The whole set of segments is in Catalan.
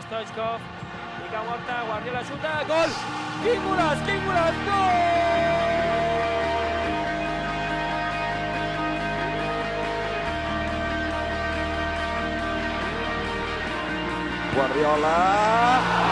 Stoichkov, pica morta, Guardiola xuta, gol! Químulas, Químulas, gol! Guardiola...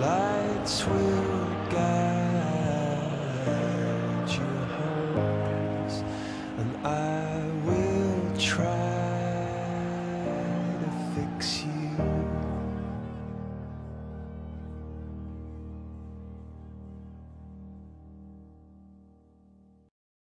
Lights will guide your hearts, and I will try.